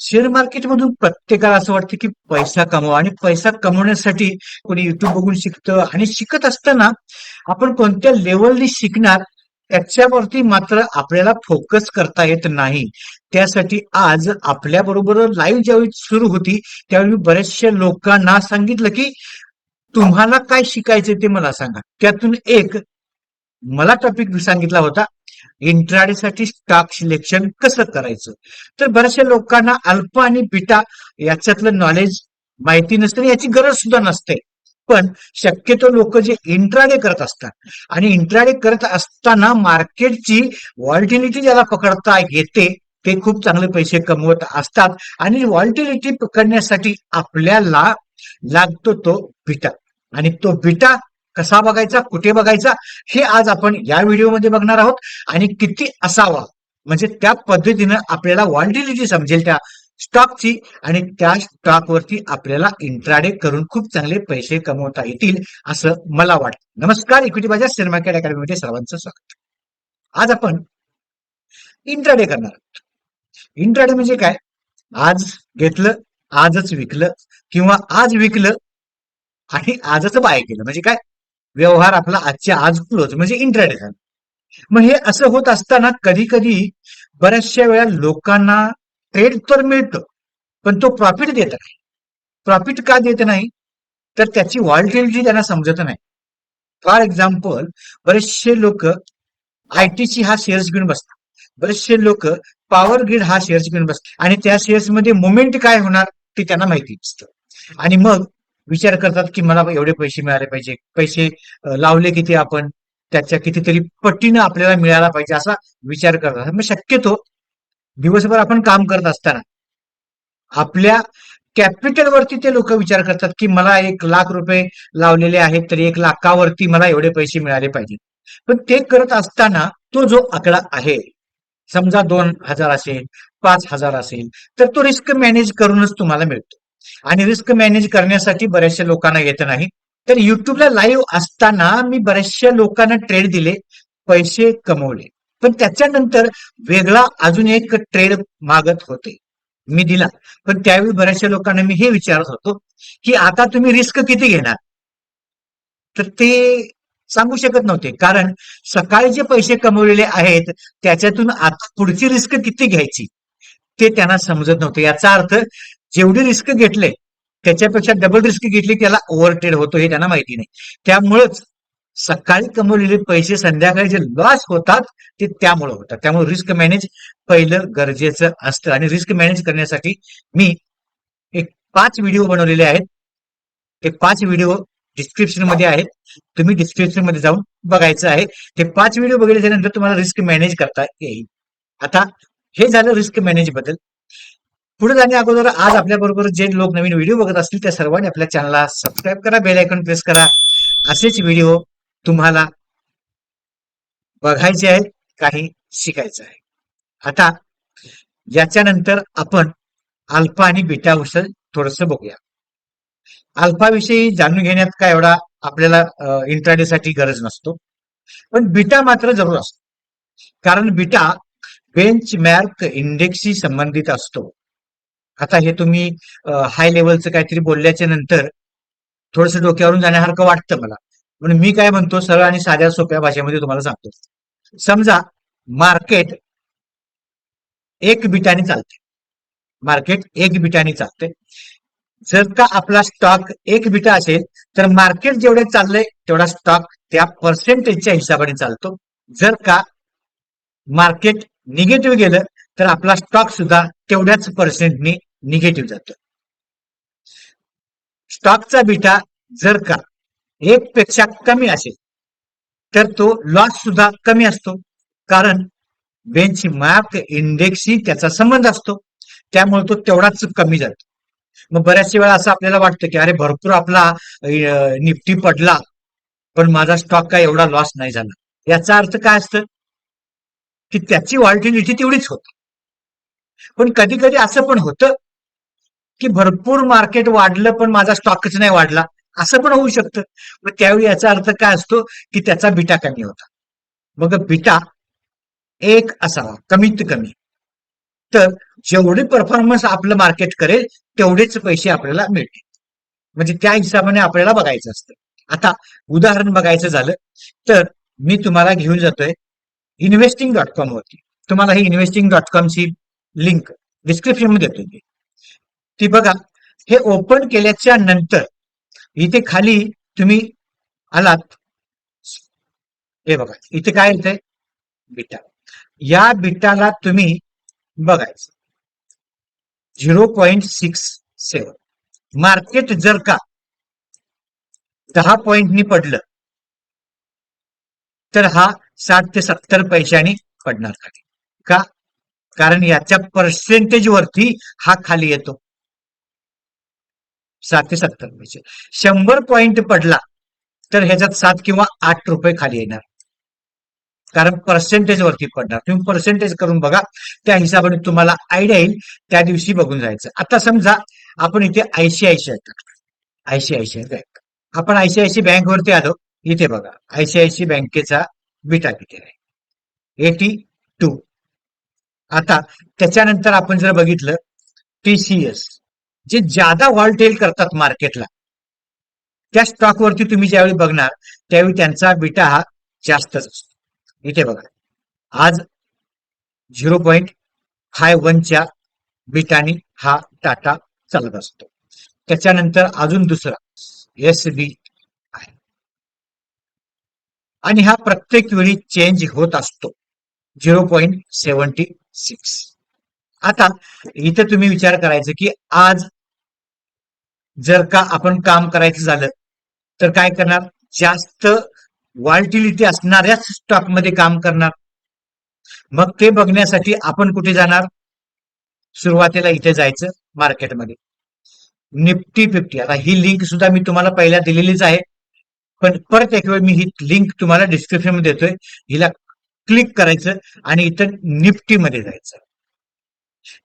Share मार्केटमधून प्रत्येकाला असं वाटतं की पैसा कमवा आणि पैसा कमवण्यासाठी कोणी युट्यूब बघून शिकतं आणि शिकत असताना आपण कोणत्या लेवलनी शिकणार त्याच्यावरती मात्र आपल्याला फोकस करता येत नाही. त्यासाठी आज आपल्या बरोबर लाईव्ह ज्यावेळी सुरू होती त्यावेळी मी बऱ्याचशा लोकांना सांगितलं की तुम्हाला काय शिकायचं ते मला सांगा. त्यातून एक मला टॉपिक सांगितला होता इंट्राडे साठी स्टॉक सिलेक्शन कसं करायचं? तर बऱ्याचशा लोकांना अल्फा आणि बिटा याच्यातलं नॉलेज माहिती नसतं आणि याची गरज सुद्धा नसते. पण शक्यतो लोक जे इंट्राडे करत असतात आणि इंट्राडे करत असताना मार्केटची व्हॉल्टिलिटी ज्याला पकडता येते ते खूप चांगले पैसे कमवत असतात आणि व्हॉल्टिलिटी पकडण्यासाठी आपल्याला लागतो तो बिटा. आणि तो बिटा कसा बघायचा कुठे बघायचा हे आज आपण या व्हिडिओमध्ये बघणार आहोत. आणि किती असावा म्हणजे त्या पद्धतीनं आपल्याला व्हॉल्टिलिटी समजेल त्या स्टॉकची आणि त्या स्टॉकवरती आपल्याला इंट्राडे करून खूप चांगले पैसे कमवता येतील असं मला वाटतं. नमस्कार इक्विटी बाजार शेअर मार्केट अकॅडमीमध्ये सर्वांचं स्वागत. आज आपण इंट्राडे करणार आहोत. इंट्राडे म्हणजे काय? आज घेतलं आजच विकलं किंवा आज विकलं आणि आजच बाय केलं. म्हणजे काय? व्यवहार आपला आजच्या आज क्लोज म्हणजे इंट्राडे झाला. मग हे असं होत असताना कधी कधी बऱ्याचशा वेळा लोकांना ट्रेड तर मिळतं पण तो प्रॉफिट देत नाही. प्रॉफिट का देत नाही? तर त्याची व्हॉल्टिलिटी त्यांना समजत नाही. फॉर एक्झाम्पल बरेचसे लोक आयटीसी हा शेअर्स घेऊन बसतात. बरेचसे लोक पॉवर ग्रीड हा शेअर्स घेऊन बसतात. आणि त्या शेअर्समध्ये मुवमेंट काय होणार ते त्यांना माहिती नसतं. आणि मग विचार करतात की मला एवढे पैसे मिळाले पाहिजे. पैसे लावले किती आपण? त्याच्या कितीतरी पट्टीनं आपल्याला मिळाला पाहिजे असा विचार करतात. मग शक्यतो दिवसभर आपण काम करत असताना आपल्या कॅपिटलवरती ते लोक विचार करतात की मला एक लाख रुपये लावलेले आहेत तर एक लाखावरती मला एवढे पैसे मिळाले पाहिजे. पण ते करत असताना तो जो आकडा आहे समजा दोन हजार असेल पाच हजार असेल तर तो रिस्क मॅनेज करूनच तुम्हाला मिळतो. आणि रिस्क मॅनेज करण्यासाठी बऱ्याचशा लोकांना येत नाही. तर युट्यूबला लाईव्ह असताना मी बऱ्याचशा लोकांना ट्रेड दिले पैसे कमवले. पण त्याच्यानंतर वेगळा अजून एक ट्रेड मागत होते. मी दिला. पण त्यावेळी बऱ्याचशा लोकांना मी हे विचारत होतो की आता तुम्ही रिस्क किती घेणार? तर ते सांगू शकत नव्हते. कारण सकाळी जे पैसे कमवलेले आहेत त्याच्यातून आता पुढची रिस्क किती घ्यायची? ते त्यांना समजत नव्हते. याचा अर्थ जेवढी रिस्क घेतले त्याच्यापेक्षा डबल रिस्क घेतली त्याला ओव्हरटेड होतो हे त्यांना माहिती नाही. त्यामुळेच सकाळी कमवलेले पैसे संध्याकाळी जे लॉस होतात ते त्यामुळे होतात. त्यामुळे रिस्क मॅनेज पहिलं गरजेचं असतं. आणि रिस्क मॅनेज करण्यासाठी मी एक पाच व्हिडिओ बनवलेले आहेत. ते पाच व्हिडिओ डिस्क्रिप्शनमध्ये आहेत. तुम्ही डिस्क्रिप्शनमध्ये जाऊन बघायचं आहे. ते पाच व्हिडिओ बघितल्यानंतर तुम्हाला रिस्क मॅनेज करता येईल. आता हे झालं रिस्क मॅनेजबद्दल. पुढे जाण्या अगोदर आज आपल्या बरोबर जे लोक नवीन व्हिडिओ बघत असतील त्या सर्वांनी आपल्या चॅनलला सबस्क्राईब करा बेल आयकॉन प्रेस करा. असेच व्हिडिओ तुम्हाला बघायचे आहेत काही शिकायचं आहे. आता याच्यानंतर आपण अल्फा आणि बीटा थोडस बघूया. अल्फाविषयी जाणून घेण्यात काय एवढा आपल्याला इंट्राडेसाठी गरज नसतो. पण बिटा मात्र जरूर असतो. कारण बीटा बेंच मार्क इंडेक्सशी संबंधित असतो. आता हे तुम्ही हाय लेवलचं काहीतरी बोलल्याच्या नंतर थोडस डोक्यावरून जाण्यासारखं वाटतं मला. म्हणून मी काय म्हणतो सरळ आणि साध्या सोप्या भाषेमध्ये तुम्हाला सांगतो. समजा मार्केट एक बिटाने चालते मार्केट एक बिटाने चालते जर का आपला स्टॉक एक बिटा असेल तर मार्केट जेवढे चाललंय तेवढा स्टॉक त्या पर्सेंटेजच्या हिशोबाने चालतो. जर का मार्केट निगेटिव्ह गेलं तर आपला स्टॉक सुद्धा तेवढ्याच पर्सेंटनी निगेटिव्ह जातो. स्टॉकचा बिटा जर का एक पेक्षा कमी असेल तर तो लॉस सुद्धा कमी असतो. कारण बेंचमार्क इंडेक्सशी त्याचा संबंध असतो. त्यामुळे तो तेवढाच कमी जातो. मग बऱ्याचशा वेळा असं आपल्याला वाटतं की अरे भरपूर आपला निफ्टी पडला पण माझा स्टॉक काय एवढा लॉस नाही झाला. याचा अर्थ काय असतं? की त्याची वॉल्टिलिटी तेवढीच होती. पण कधी कधी असं पण होतं की भरपूर मार्केट वाढलं पण माझा स्टॉकच नाही वाढला. असं पण होऊ शकतं. मग त्यावेळी याचा अर्थ काय असतो? की त्याचा बिटा कमी होता. मग बिटा एक असावा कमीत कमी. तर जेवढे परफॉर्मन्स आपलं मार्केट करेल तेवढेच पैसे आपल्याला मिळतील. म्हणजे त्या हिशोबाने आपल्याला बघायचं असतं. आता उदाहरण बघायचं झालं तर मी तुम्हाला घेऊन जातोय इन्व्हेस्टिंग डॉट कॉम वरती. तुम्हाला ही इन्व्हेस्टिंग डॉट कॉमची लिंक डिस्क्रिप्शनमध्ये देतो. मी ती बघा हे ओपन केल्याच्यानंतर इथे खाली तुम्ही आलात. हे बघा इथे काय येतंय? बिटा या बिटाला तुम्ही बघायचं. Zero point six seven market जर का दहा पॉइंटनी पडलं तर हा साठ ते सत्तर पैशांनी पडणार खाली. का? कारण याच्या पर्सेंटेज वरती हा खाली येतो. सात ते सत्तर रुपयाचे शंभर पॉइंट पडला तर ह्याच्यात सात किंवा आठ रुपये खाली येणार. कारण पर्सेंटेज वरती पडणार. तुम्ही पर्सेंटेज करून बघा त्या हिशोबाने तुम्हाला आयडिया येईल त्या दिवशी बघून जायचं. आता समजा आपण इथे आयसीआयसीआय आयसीआयसीआय बँक आपण आयसीआयसी बँक वरती आलो इथे बघा. आयसीआयसी बँकेचा बिटा किती आहे? एटी टू आता त्याच्यानंतर आपण जर बघितलं टीसीएस जे ज्यादा व्हॉल्टेल करतात मार्केटला त्या स्टॉकवरती तुम्ही ज्यावेळी बघणार त्यावेळी त्यांचा बिटा हा जास्तच असतो. इथे बघा आज झिरो पॉईंट फाय वनच्या बिटाने हा टाटा चालत असतो. त्याच्यानंतर अजून दुसरा एस बी आहे आणि हा प्रत्येक वेळी चेंज होत असतो. झिरो पॉईंट सेवन्टी सिक्स आता इथं तुम्ही विचार करायचं की आज जर का आपण काम करायचं झालं तर काय करणार? जास्त व्हॉल्टिलिटी असणाऱ्याच स्टॉकमध्ये काम करणार. मग ते बघण्यासाठी आपण कुठे जाणार? सुरुवातीला इथे जायचं मार्केटमध्ये निफ्टी फिफ्टी आता ही लिंक सुद्धा मी तुम्हाला पहिल्या दिलेलीच आहे. पण परत एक वेळ मी ही लिंक तुम्हाला डिस्क्रिप्शनमध्ये देतोय. हिला क्लिक करायचं आणि इथं निफ्टीमध्ये जायचं.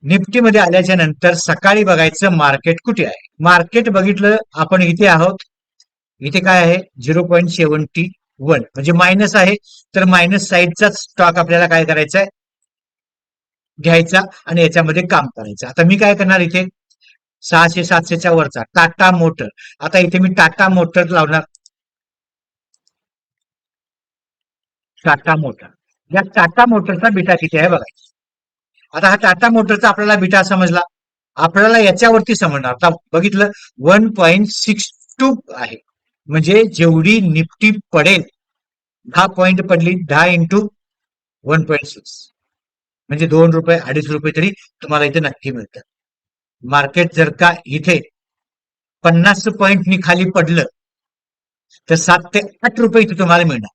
निफ्टी मध्ये आल्याच्यानंतर सकाळी बघायचं मार्केट कुठे आहे? मार्केट बघितलं आपण इथे आहोत. इथे काय आहे? झिरो पॉईंट सेवन्टी वन म्हणजे मायनस आहे. तर मायनस साईडचा स्टॉक आपल्याला काय करायचा आहे? घ्यायचा आणि याच्यामध्ये काम करायचं. आता मी काय करणार इथे? सहाशे सातशेच्या वरचा. टाटा मोटर. आता इथे मी टाटा मोटर लावणार. टाटा मोटर. या टाटा मोटरचा बिटा किती आहे बघायचा आता हा टाटा मोटरचा आपल्याला बिटा समजला. आपल्याला याच्यावरती समजणार. आता बघितलं वन पॉईंट सिक्स टू आहे. म्हणजे जेवढी निफ्टी पडेल दहा पॉईंट पडली दहा इंटू वन पॉईंट सिक्स. म्हणजे दोन रुपये अडीच रुपये तरी तुम्हाला इथे नक्की मिळतं मार्केट जर का इथे पन्नास पॉईंटनी खाली पडलं तर सात ते आठ रुपये इथे तुम्हाला मिळणार.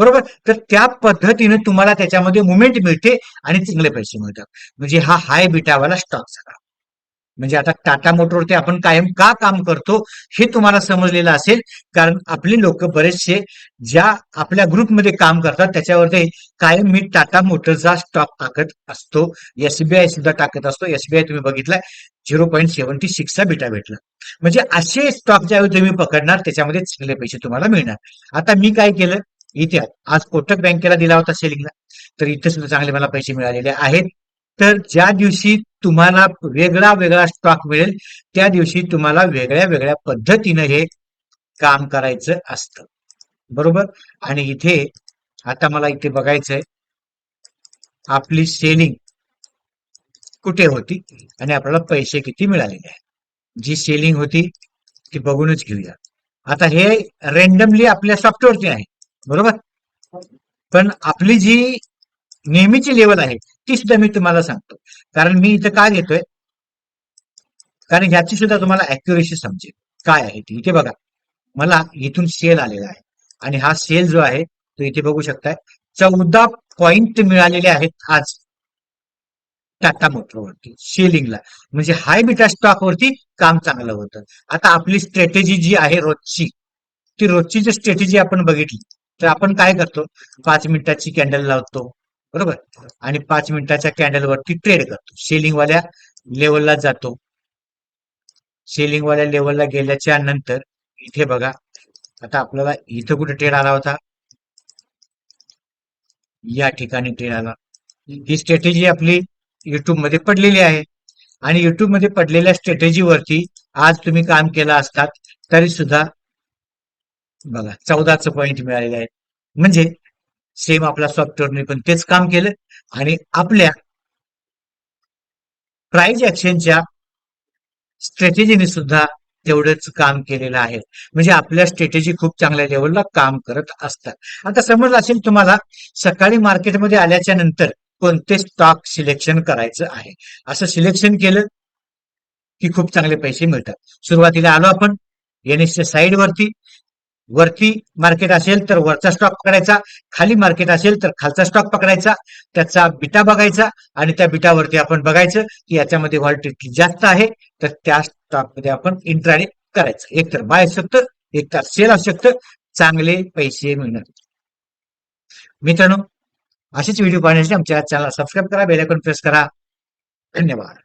बरोबर? तर त्या पद्धतीने तुम्हाला त्याच्यामध्ये मुवमेंट मिळते आणि चांगले पैसे मिळतात. म्हणजे हा हाय बिटावाला स्टॉक झाला. म्हणजे आता टाटा मोटरवरती आपण कायम का काम करतो हे तुम्हाला समजलेलं असेल. कारण आपले लोक बरेचसे ज्या आपल्या ग्रुपमध्ये काम करतात त्याच्यावरती कायम मी टाटा मोटरचा स्टॉक टाकत असतो. एसबीआय सुद्धा टाकत असतो. एसबीआय तुम्ही बघितलाय. झिरो पॉईंट सेव्हन्टी सिक्सचा बिटा भेटला. म्हणजे असे स्टॉक ज्यावेळी तुम्ही पकडणार त्याच्यामध्ये चांगले पैसे तुम्हाला मिळणार. आता मी काय केलं? इथे आज कोटक बँकेला दिला होता सेलिंगला तर इथे सुद्धा चांगले मला पैसे मिळालेले आहेत. तर ज्या दिवशी तुम्हाला वेगळा वेगळा स्टॉक मिळेल त्या दिवशी तुम्हाला वेगळ्या वेगळ्या पद्धतीनं हे काम करायचं असतं. बरोबर? आणि इथे आता मला इथे बघायचंय आपली सेलिंग कुठे होती आणि आपल्याला पैसे किती मिळालेले आहेत? जी सेलिंग होती ती बघूनच घेऊया. आता हे रेंडमली आपल्या सॉफ्टवेअरची आहे. बरोबर? पण आपली जी नेहमीची लेवल आहे ती सुद्धा मी तुम्हाला सांगतो. कारण मी इथं का घेतोय? कारण ह्याची सुद्धा तुम्हाला अॅक्युरेसी समजेल. काय आहे ती? इथे बघा. मला इथून सेल आलेला आहे. आणि हा सेल जो आहे तो इथे बघू शकताय. चौदा पॉइंट मिळालेले आहेत आज टाटा मोटरवरती सेलिंगला म्हणजे हाय बिटा स्टॉक वरती काम चांगलं होतं. आता आपली स्ट्रॅटेजी जी आहे रोजची ती रोजची जी स्ट्रॅटेजी आपण बघितली तर आपण काय करतो? पाच मिनिटाची कॅन्डल लावतो. बरोबर? आणि पाच मिनिटाच्या कॅन्डलवरती ट्रेड करतो. सेलिंग वाल्या लेवलला जातो. सेलिंग वाल्या लेवलला गेल्याच्यानंतर इथे बघा. आता आपल्याला इथं कुठे ट्रेड आला होता? या ठिकाणी ट्रेड आला. ही स्ट्रॅटेजी आपली युट्यूबमध्ये पडलेली आहे. आणि युट्यूबमध्ये पडलेल्या स्ट्रॅटेजीवरती आज तुम्ही काम केलं असतात तरी सुद्धा बघा चौदाच पॉईंट मिळालेले आहेत म्हणजे सेम आपल्या सॉफ्टवेअरने पण तेच काम केलं आणि आपल्या प्राईज ऍक्शनच्या स्ट्रॅटेजीने सुद्धा तेवढंच काम केलेलं आहे. म्हणजे आपल्या स्ट्रॅटेजी खूप चांगल्या लेवलला काम करत असतात. आता समजलं असेल तुम्हाला सकाळी मार्केटमध्ये आल्याच्यानंतर कोणते स्टॉक सिलेक्शन करायचं आहे? असं सिलेक्शन केलं की खूप चांगले पैसे मिळतात. सुरुवातीला आलो आपण एनएसच्या साईड वरती वरती मार्केट असेल तर वरचा स्टॉक पकडायचा खाली मार्केट असेल तर खालचा स्टॉक पकडायचा त्याचा बिटा बघायचा आणि त्या बिटावरती आपण बघायचं की याच्यामध्ये व्हॉल्टिटी जास्त आहे तर त्या स्टॉकमध्ये आपण इंट्राडे करायचं. एक तर बाय असू शकतं एक तर सेल असू शकतं चांगले पैसे मिळणार. मित्रांनो असेच व्हिडिओ पाहण्यासाठी आमच्या चॅनलला सबस्क्राईब करा बेलायकॉन प्रेस करा. धन्यवाद.